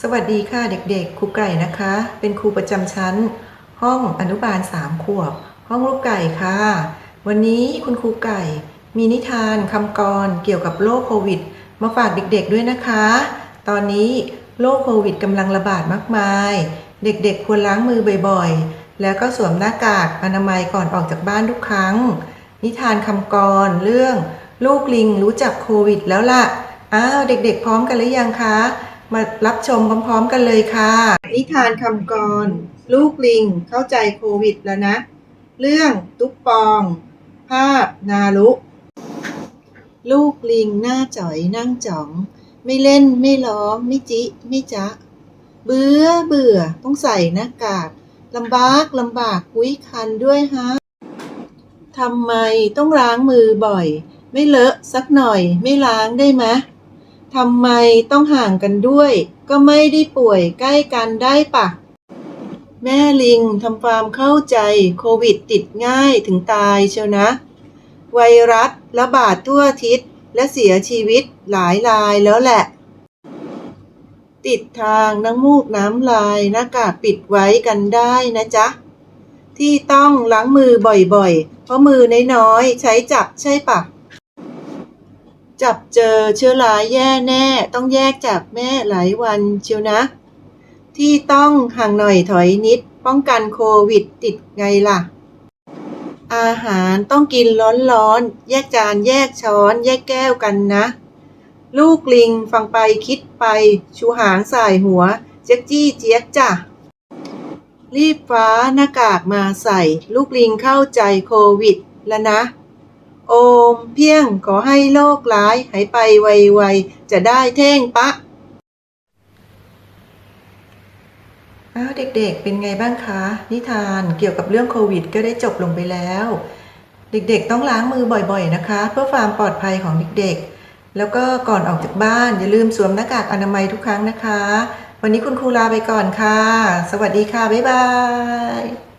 สวัสดีค่ะเด็กๆ ครูไก่นะคะ เป็นครูประจำชั้น ห้องอนุบาลสามขวบ ห้องลูกไก่ค่ะ วันนี้คุณครูไก่ มีนิทานคำกรเกี่ยวกับโรคโควิด มาฝากเด็กๆด้วยนะคะ ตอนนี้โรคโควิดกำลังระบาดมากมาย เด็กๆควรล้างมือบ่อยๆ แล้วก็สวมหน้ากากอนามัยก่อนออกจากบ้านทุกครั้ง นิทานคำกรเรื่อง ลูกลิงรู้จักโควิดแล้วล่ะ อ้าวเด็กๆ พร้อมกันหรือยังคะ มารับชมพร้อมๆกันเลยค่ะ นิทานคำกร ลูกลิงเข้าใจโควิดแล้วนะ เรื่องตุ๊กปอง ภาพนารุลูกลิงหน้าจ๋อยนั่งจ๋อง ไม่เล่นไม่ร้อง ไม่จิไม่จ๊ะ เบื่อเบื่อต้องใส่หน้ากากลำบากลำบากกุ้ยคันด้วยฮะทำไมต้องล้างมือบ่อย ไม่เลอะสักหน่อยไม่ล้างได้ไหม ทำไมต้องห่างกันด้วย ก็ไม่ได้ป่วยใกล้กันได้ปะ แม่ลิงทำความเข้าใจโควิดติดง่ายถึงตายเชียวนะ ไวรัสระบาดทั่วทิศและเสียชีวิตหลายรายแล้วแหละ ติดทางน้ำมูกน้ำลายหน้ากากปิดไว้กันได้นะจ๊ะ ที่ต้องล้างมือบ่อยๆ เพราะมือน้อยๆ ใช้จับใช่ปะ จับเจอเชื้อรายแย่แน่ ต้องแยกจากแม่หลายวันเชียวนะ ที่ต้องห่างหน่อยถอยนิด ป้องกันโควิดติดไงล่ะ อาหารต้องกินร้อนๆ แยกจานแยกช้อน แยกแก้วกันนะ ลูกลิงฟังไปคิดไป ชูหางสายหัว เจ๊กจี้เจี๊ยกจ้ะรีบฟ้าหน้ากากมาใส่ ลูกลิงเข้าใจโควิดแล้วนะ โอมเพียงขอให้โรคร้ายหายไปไวๆจะได้เท่งปะอ้าวเด็กๆ เป็นไงบ้างคะ นิทานเกี่ยวกับเรื่องโควิด ก็ได้จบลงไปแล้ว เด็กๆ ต้องล้างมือบ่อยๆนะคะ เพื่อความปลอดภัยของเด็กๆ แล้วก็ก่อนออกจากบ้านอย่าลืมสวมหน้ากากอนามัยทุกครั้งนะคะ วันนี้คุณครูลาไปก่อนค่ะ สวัสดีค่ะ บ๊ายบาย